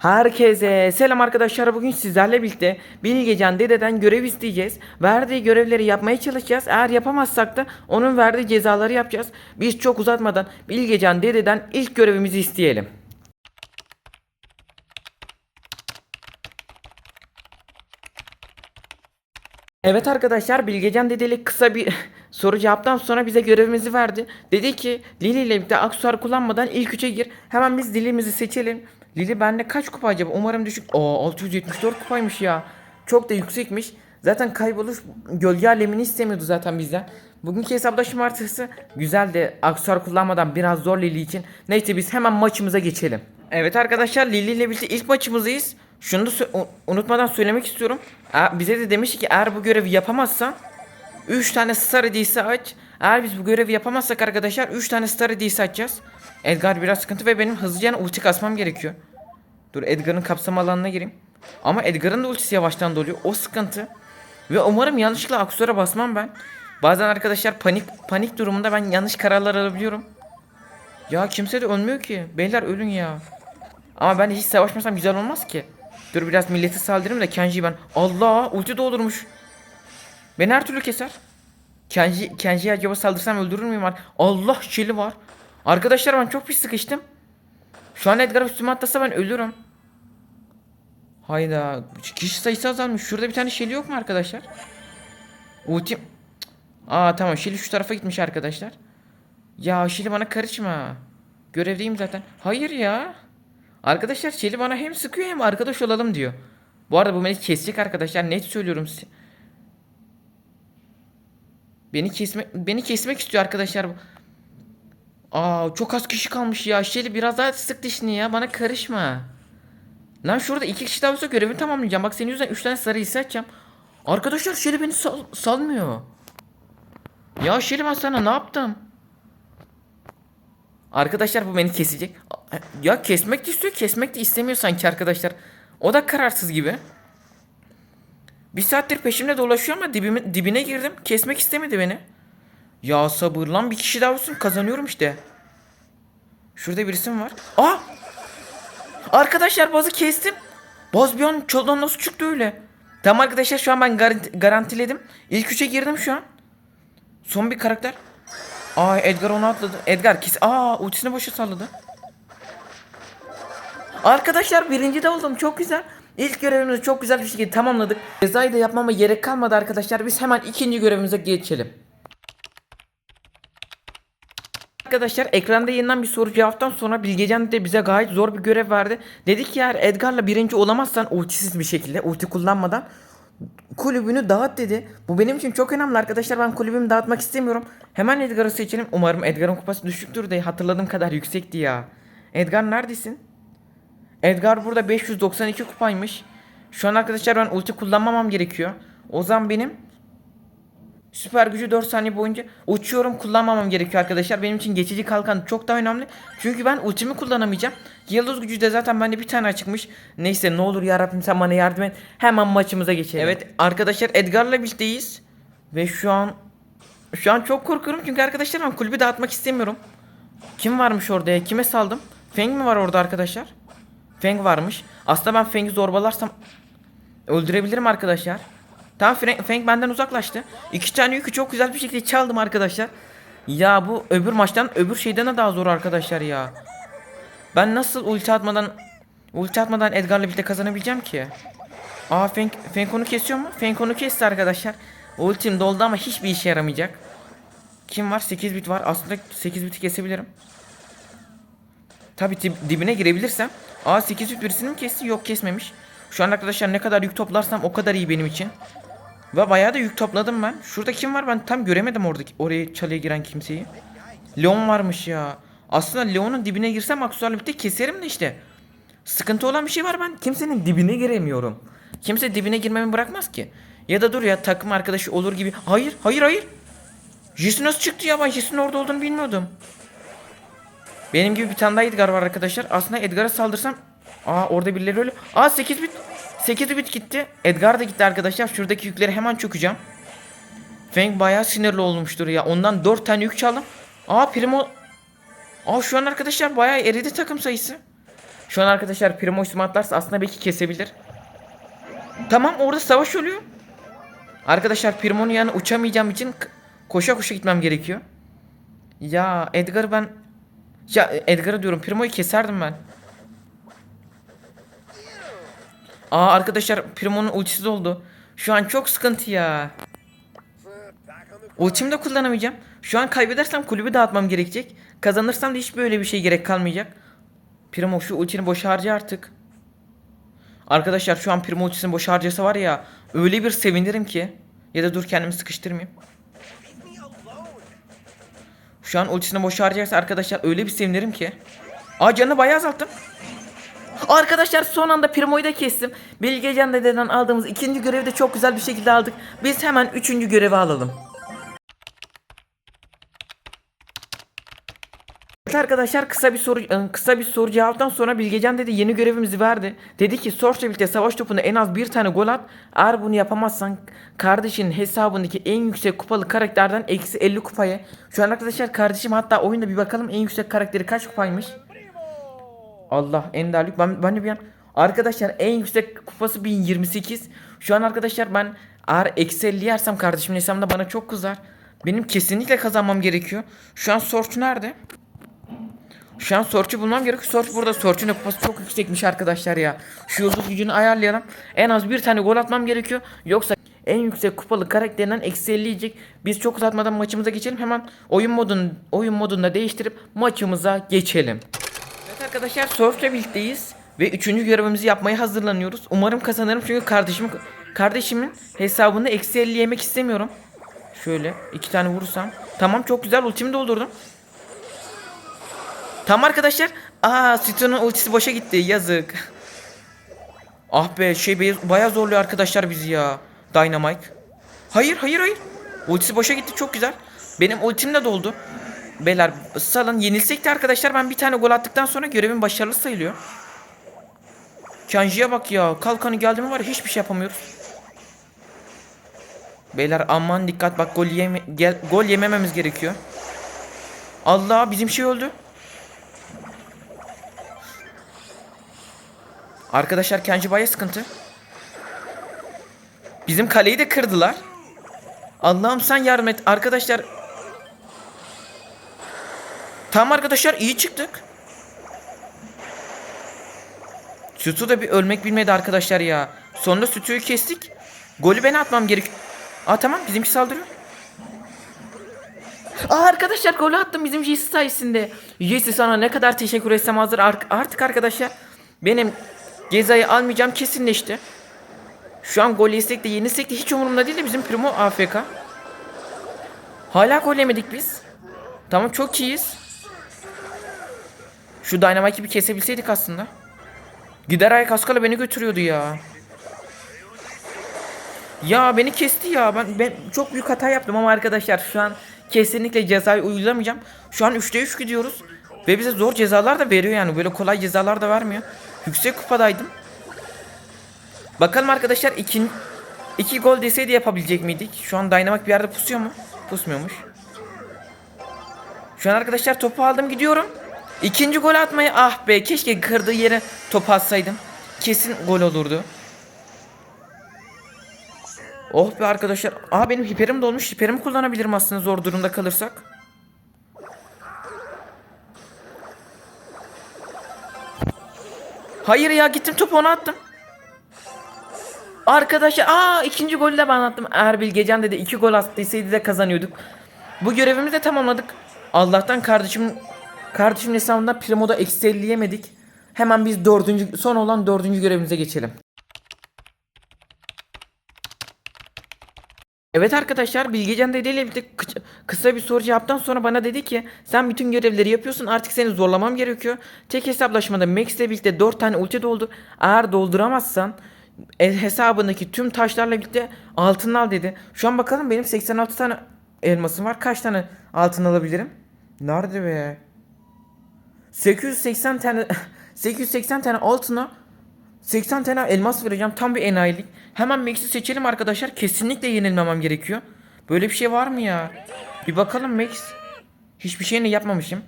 Herkese selam arkadaşlar bugün sizlerle birlikte Bilgecan dededen görev isteyeceğiz. Verdiği görevleri yapmaya çalışacağız. Eğer yapamazsak da onun verdiği cezaları yapacağız. Biz çok uzatmadan Bilgecan dededen ilk görevimizi isteyelim. Evet arkadaşlar Bilgecan dedeli kısa bir soru cevaptan sonra bize görevimizi verdi. Dedi ki Lili ile birlikte aksesuar kullanmadan ilk üçe gir. Hemen biz Lili'mizi seçelim. Lili bende kaç kupa acaba? Umarım düşük. Oo 674 kupaymış ya. Çok da yüksekmiş. Zaten kayboluş gölge alemini istemiyordu zaten bizden. Bugünkü hesapta şımartısı güzel de aksesuar kullanmadan biraz zor Lili için. Neyse biz hemen maçımıza geçelim. Evet arkadaşlar Lili ile birlikte ilk maçımızdayız. Şunu da unutmadan söylemek istiyorum. Aa, bize de demiş ki eğer bu görevi yapamazsan 3 tane Star Hediyesi aç. Eğer biz bu görevi yapamazsak arkadaşlar 3 tane Star Hediyesi açacağız. Edgar biraz sıkıntı ve benim hızlıca ulti kasmam gerekiyor. Dur Edgar'ın kapsam alanına gireyim. Ama Edgar'ın da ultisi yavaştan doluyor. O sıkıntı. Ve umarım yanlışlıkla aksiyona basmam ben. Bazen arkadaşlar panik panik durumunda ben yanlış kararlar alabiliyorum. Ya kimse de ölmüyor ki. Beyler ölün ya. Ama ben hiç savaşmasam güzel olmaz ki. Dur biraz milleti saldırayım da Kenji'yi ben. Allah ulti doldurmuş. Beni her türlü keser. Kenji, Kenji'ye acaba saldırsam öldürür müyüm? Allah şili var. Arkadaşlar ben çok pis sıkıştım. Şu an Edgar üstüme atlasa ben ölürüm. Hayda. Kişi sayısı azalmış. Şurada bir tane şeli yok mu arkadaşlar? Ultim. Aa tamam şeli şu tarafa gitmiş arkadaşlar. Ya şeli bana karışma. Görevdeyim zaten. Hayır ya. Arkadaşlar Şeli bana hem sıkıyor hem arkadaş olalım diyor. Bu arada bu beni kesecek arkadaşlar. Net söylüyorum size. Beni kesmek beni kesmek istiyor arkadaşlar. Aa çok az kişi kalmış ya. Şeli biraz daha sık dişini ya. Bana karışma. Lan şurada iki kişi daha olsa görevimi tamamlayacağım. Bak senin yüzünden üç tane sarı hisse açacağım. Arkadaşlar Şeli beni sal- salmıyor. Ya Şeli ben sana ne yaptım? Arkadaşlar bu beni kesecek. Ya kesmek de istiyor, kesmek de istemiyor sanki arkadaşlar. O da kararsız gibi. Bir saattir peşimde dolaşıyor ama dibime, dibine girdim. Kesmek istemedi beni. Ya sabır lan bir kişi daha olsun kazanıyorum işte. Şurada birisi mi var? Aa! Arkadaşlar bazı kestim. Baz bir an çoldan nasıl çıktı öyle? Tamam arkadaşlar şu an ben garanti- garantiledim. İlk üçe girdim şu an. Son bir karakter. Aa Edgar onu atladı. Edgar kes. Aa ultisini boşa salladı. Arkadaşlar birinci de oldum. Çok güzel. İlk görevimizi çok güzel bir şekilde tamamladık. Cezayı da yapmama gerek kalmadı arkadaşlar. Biz hemen ikinci görevimize geçelim. Arkadaşlar ekranda yayınlanan bir soru cevaptan sonra Bilgecan de bize gayet zor bir görev verdi. Dedik ki eğer Edgar'la birinci olamazsan ultisiz bir şekilde ulti kullanmadan kulübünü dağıt dedi. Bu benim için çok önemli arkadaşlar. Ben kulübümü dağıtmak istemiyorum. Hemen Edgar'ı seçelim. Umarım Edgar'ın kupası düşüktür de hatırladığım kadar yüksekti ya. Edgar neredesin? Edgar burada 592 kupaymış. Şu an arkadaşlar ben ulti kullanmamam gerekiyor. O zaman benim süper gücü 4 saniye boyunca uçuyorum kullanmamam gerekiyor arkadaşlar. Benim için geçici kalkan çok daha önemli. Çünkü ben ultimi kullanamayacağım. Yıldız gücü de zaten bende bir tane açıkmış. Neyse ne olur ya Rabbim sen bana yardım et. Hemen maçımıza geçelim. Evet arkadaşlar Edgar'la birlikteyiz. Ve şu an şu an çok korkuyorum çünkü arkadaşlar ben kulübü dağıtmak istemiyorum. Kim varmış orada ya? Kime saldım? Feng mi var orada arkadaşlar? Feng varmış. Aslında ben Feng'i zorbalarsam öldürebilirim arkadaşlar. Tamam Feng, Feng benden uzaklaştı. İki tane yükü çok güzel bir şekilde çaldım arkadaşlar. Ya bu öbür maçtan öbür şeyden de daha zor arkadaşlar ya. Ben nasıl ulti atmadan ulti atmadan Edgar'la birlikte kazanabileceğim ki? Aa Feng, Feng onu kesiyor mu? Feng onu kesti arkadaşlar. Ultim doldu ama hiçbir işe yaramayacak. Kim var? 8 bit var. Aslında 8 biti kesebilirim. Tabi dibine girebilirsem. Aa 8 bit birisini mi kesti? Yok kesmemiş. Şu an arkadaşlar ne kadar yük toplarsam o kadar iyi benim için. Ve bayağı da yük topladım ben. Şurada kim var? Ben tam göremedim oradaki oraya çalıya giren kimseyi. Leon varmış ya. Aslında Leon'un dibine girsem aksesuarla birlikte keserim de işte. Sıkıntı olan bir şey var ben kimsenin dibine giremiyorum. Kimse dibine girmemi bırakmaz ki. Ya da dur ya takım arkadaşı olur gibi. Hayır hayır hayır. Jesse nasıl çıktı ya ben Jesse'nin orada olduğunu bilmiyordum. Benim gibi bir tane daha Edgar var arkadaşlar. Aslında Edgar'a saldırsam Aa orada birileri öyle. Aa 8 bit. 8 bit gitti. Edgar da gitti arkadaşlar. Şuradaki yükleri hemen çökeceğim. Feng bayağı sinirli olmuştur ya. Ondan 4 tane yük çaldım. Aa Primo. Aa şu an arkadaşlar bayağı eridi takım sayısı. Şu an arkadaşlar Primo ultimi atlarsa aslında belki kesebilir. Tamam orada savaş oluyor. Arkadaşlar Primo'nun yanına uçamayacağım için koşa koşa gitmem gerekiyor. Ya Edgar ben... Ya Edgar'ı diyorum Primo'yu keserdim ben. Aa arkadaşlar Primo'nun ultisi oldu. Şu an çok sıkıntı ya. Ultimi de kullanamayacağım. Şu an kaybedersem kulübü dağıtmam gerekecek. Kazanırsam da hiç böyle bir şey gerek kalmayacak. Primo şu ultini boş harca artık. Arkadaşlar şu an Primo ultisini boş harcasa var ya öyle bir sevinirim ki. Ya da dur kendimi sıkıştırmayayım. Şu an ultisini boş harcarsa arkadaşlar öyle bir sevinirim ki. Aa canını bayağı azalttım. Arkadaşlar son anda Primo'yu da kestim. Bilgecan dededen aldığımız ikinci görevi de çok güzel bir şekilde aldık. Biz hemen üçüncü görevi alalım. Evet arkadaşlar kısa bir soru ıı, kısa bir soru cevaptan sonra Bilgecan dedi yeni görevimizi verdi. Dedi ki Sorç'la birlikte savaş topuna en az bir tane gol at. Eğer bunu yapamazsan kardeşinin hesabındaki en yüksek kupalı karakterden eksi 50 kupaya. Şu an arkadaşlar kardeşim hatta oyunda bir bakalım en yüksek karakteri kaç kupaymış. Allah enderlik ben, ben de bir an arkadaşlar en yüksek kupası 1028 şu an arkadaşlar ben eğer eksi 50 yersem kardeşimin hesabında bana çok kızar. Benim kesinlikle kazanmam gerekiyor. Şu an Sorç nerede? Şu an Sorç'u bulmam gerekiyor. Sorç burada. Sorç'un da kupası çok yüksekmiş arkadaşlar ya. Şu yıldız gücünü ayarlayalım. En az bir tane gol atmam gerekiyor. Yoksa en yüksek kupalı karakterinden eksi 50 yiyecek. Biz çok uzatmadan maçımıza geçelim. Hemen oyun modunu oyun modunda değiştirip maçımıza geçelim. Arkadaşlar Surf'la birlikteyiz ve üçüncü görevimizi yapmaya hazırlanıyoruz. Umarım kazanırım çünkü kardeşim kardeşimin hesabında eksi 50 yemek istemiyorum. Şöyle iki tane vurursam. Tamam çok güzel ultimi doldurdum. Tamam arkadaşlar. Aa Citro'nun ultisi boşa gitti yazık. Ah be şey bayağı zorluyor arkadaşlar bizi ya. Dynamite. Hayır hayır hayır. Ultisi boşa gitti çok güzel. Benim ultim de doldu. Beyler salın yenilsek de arkadaşlar ben bir tane gol attıktan sonra görevim başarılı sayılıyor. Kanji'ye bak ya. Kalkanı geldi mi var ya hiçbir şey yapamıyoruz. Beyler aman dikkat bak gol yeme gel gol yemememiz gerekiyor. Allah bizim şey öldü. Arkadaşlar Kenji baya sıkıntı. Bizim kaleyi de kırdılar. Allah'ım sen yardım et. Arkadaşlar Tamam arkadaşlar iyi çıktık. Sütü da bir ölmek bilmedi arkadaşlar ya. Sonunda sütüyü kestik. Golü ben atmam gerek. Aa tamam bizimki saldırıyor. Aa arkadaşlar golü attım bizim Jesse sayesinde. Jesse sana ne kadar teşekkür etsem hazır. Ar- artık arkadaşlar benim cezayı almayacağım kesinleşti. Şu an gol yesek de yenilsek de hiç umurumda değil de bizim Primo AFK. Hala gol yemedik biz. Tamam çok iyiyiz. Şu Dynamite'i bir kesebilseydik aslında. Gider ayak askala beni götürüyordu ya. Ya beni kesti ya. Ben, ben çok büyük hata yaptım ama arkadaşlar şu an kesinlikle cezayı uygulamayacağım. Şu an 3'te 3 gidiyoruz. Ve bize zor cezalar da veriyor yani. Böyle kolay cezalar da vermiyor. Yüksek kupadaydım. Bakalım arkadaşlar iki, iki gol deseydi yapabilecek miydik? Şu an Dynamite bir yerde pusuyor mu? Pusmuyormuş. Şu an arkadaşlar topu aldım gidiyorum. İkinci gol atmayı ah be keşke kırdığı yere top atsaydım. Kesin gol olurdu. Oh be arkadaşlar. Aa benim hiperim dolmuş. Hiperimi kullanabilirim aslında zor durumda kalırsak. Hayır ya gittim topu ona attım. Arkadaşlar aa ikinci golü de ben attım. Eğer Bilgecan dedi iki gol attıysaydı da kazanıyorduk. Bu görevimizi de tamamladık. Allah'tan kardeşim hesabında Primo'da eksi 50 yemedik. Hemen biz dördüncü son olan dördüncü görevimize geçelim. Evet arkadaşlar Bilgecan Dede ile birlikte kı- kısa bir soru cevaptan sonra bana dedi ki sen bütün görevleri yapıyorsun artık seni zorlamam gerekiyor. Tek hesaplaşmada Max ile birlikte 4 tane ulti doldur. Eğer dolduramazsan e, hesabındaki tüm taşlarla birlikte altın al dedi. Şu an bakalım benim 86 tane elmasım var. Kaç tane altın alabilirim? Nerede be? 880 tane 880 tane altına 80 tane elmas vereceğim. Tam bir enayilik. Hemen Max'i seçelim arkadaşlar. Kesinlikle yenilmemem gerekiyor. Böyle bir şey var mı ya? Bir bakalım Max. Hiçbir şeyini yapmamışım.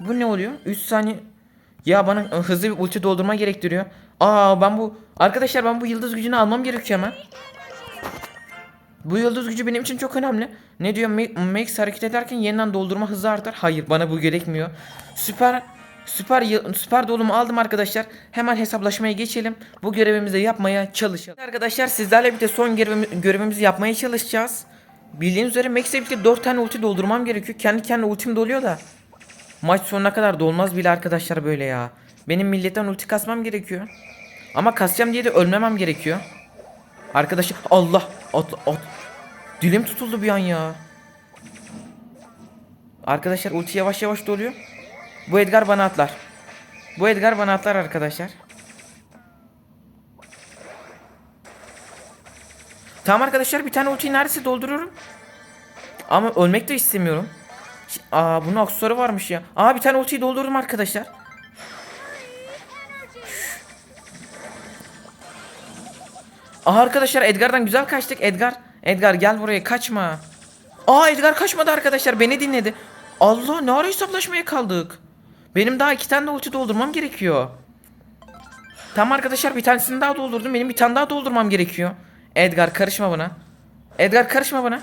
Bu ne oluyor? 3 saniye Ya bana hızlı bir ulti doldurma gerektiriyor. Aa ben bu arkadaşlar ben bu yıldız gücünü almam gerekiyor hemen. Bu yıldız gücü benim için çok önemli. Ne diyor? Ma- Max hareket ederken yeniden doldurma hızı artar. Hayır bana bu gerekmiyor. Süper süper süper dolumu aldım arkadaşlar. Hemen hesaplaşmaya geçelim. Bu görevimizi yapmaya çalışalım. Arkadaşlar sizlerle birlikte son görevimi- görevimizi yapmaya çalışacağız. Bildiğiniz üzere Max'le birlikte 4 tane ulti doldurmam gerekiyor. Kendi kendine ultim doluyor da. Maç sonuna kadar dolmaz bile arkadaşlar böyle ya. Benim milletten ulti kasmam gerekiyor. Ama kasacağım diye de ölmemem gerekiyor. Arkadaşlar Allah at, at. Dilim tutuldu bir an ya. Arkadaşlar ulti yavaş yavaş doluyor. Bu Edgar bana atlar. Bu Edgar bana atlar arkadaşlar. Tamam arkadaşlar bir tane ultiyi neredeyse dolduruyorum. Ama ölmek de istemiyorum. Aa bunun aksesuarı varmış ya. Aa bir tane ultiyi doldurdum arkadaşlar. Aha arkadaşlar Edgar'dan güzel kaçtık. Edgar, Edgar gel buraya kaçma. Aa Edgar kaçmadı arkadaşlar beni dinledi. Allah ne ara hesaplaşmaya kaldık. Benim daha iki tane de ulti doldurmam gerekiyor. Tamam arkadaşlar bir tanesini daha doldurdum. Benim bir tane daha doldurmam gerekiyor. Edgar karışma bana. Edgar karışma bana.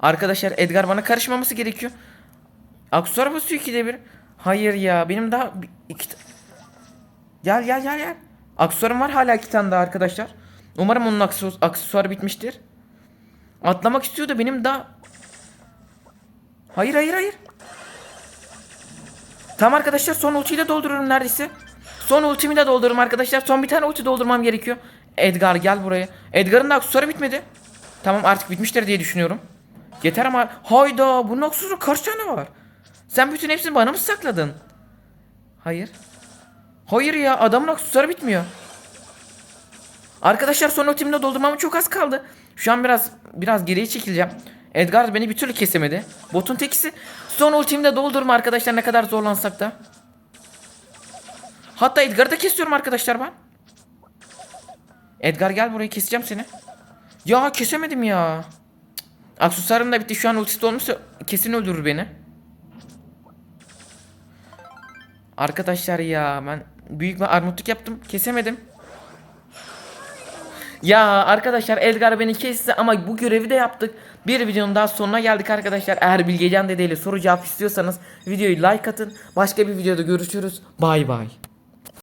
Arkadaşlar Edgar bana karışmaması gerekiyor. Aksesuar basıyor ikide bir. Hayır ya benim daha iki... Gel gel gel gel. Aksesuarım var hala iki tane daha arkadaşlar. Umarım onun aksesu- aksesuarı bitmiştir. Atlamak istiyor da benim daha... Hayır hayır hayır. Tamam arkadaşlar son ultiyi de doldururum neredeyse. Son ultimi de doldururum arkadaşlar. Son bir tane ulti doldurmam gerekiyor. Edgar gel buraya. Edgar'ın da aksesuarı bitmedi. Tamam artık bitmiştir diye düşünüyorum. Yeter ama hayda bunun aksesuarı kaç tane var? Sen bütün hepsini bana mı sakladın? Hayır. Hayır ya adamın aksesuarı bitmiyor. Arkadaşlar son ultimi de doldurmam çok az kaldı. Şu an biraz biraz geriye çekileceğim. Edgar beni bir türlü kesemedi. Botun tekisi. Son ultimi de doldurma arkadaşlar ne kadar zorlansak da. Hatta Edgar'ı da kesiyorum arkadaşlar ben. Edgar gel buraya keseceğim seni. Ya kesemedim ya. Aksesuarım da bitti. Şu an ultisi olmuşsa kesin öldürür beni. Arkadaşlar ya ben büyük bir armutluk yaptım. Kesemedim. Ya arkadaşlar Edgar beni kesti ama bu görevi de yaptık. Bir videonun daha sonuna geldik arkadaşlar. Eğer Bilgecan Dede ile soru cevap istiyorsanız videoyu like atın. Başka bir videoda görüşürüz. Bay bay.